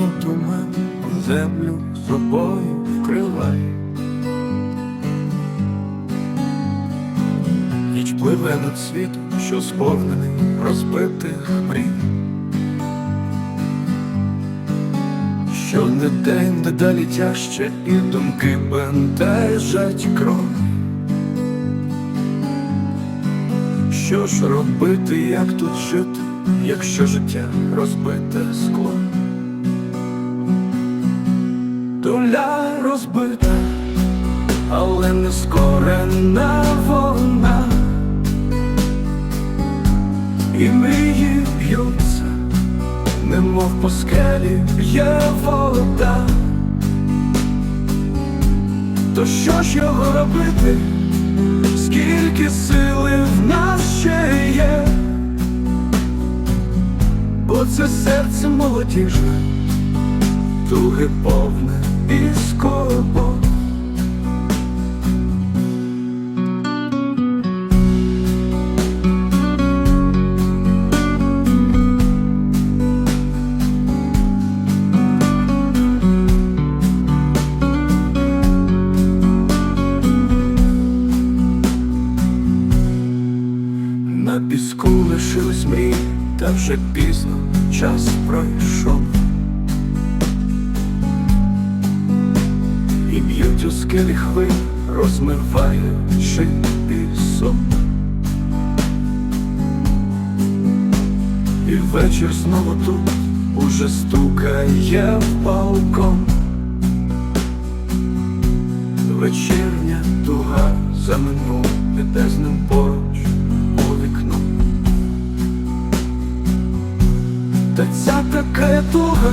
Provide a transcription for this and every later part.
Темно туман, землю собою вкриває. Ніч пливе над світом, що сповнений розбитих мрій. Що не день, не далі тяжче, і думки бентежать кров. Що ж робити, як тут жити, якщо життя розбите скло? Доля розбита, але не скорена вона, і мрії б'ються, немов по скелі б'є вода. То що ж його робити? Скільки сили в нас ще є, бо це серце молодіжне, туги повне і скорбот. На піску лишились мрії, та вже пізно час пройшов. Скелі хвилі, розмиваючи пісок. І вечір знову тут уже стукає в балкон. Вечірня туга за минулим іде з ним поруч у вікно. Та ця така туга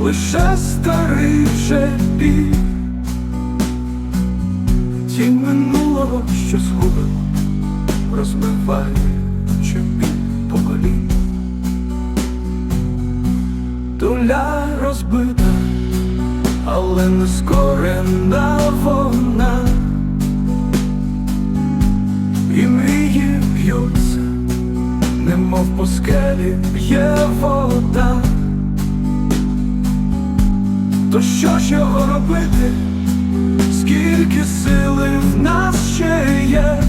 лише старий біль Тінь минулого, що згубило, розмиваючи біль поколінь. Доля розбита але не скорена вона, і мрії б'ються, немов по скелі б'є вода. То що ж його робити? Скільки сили в нас ще є?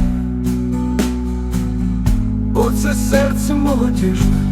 Оце серце молодіжне,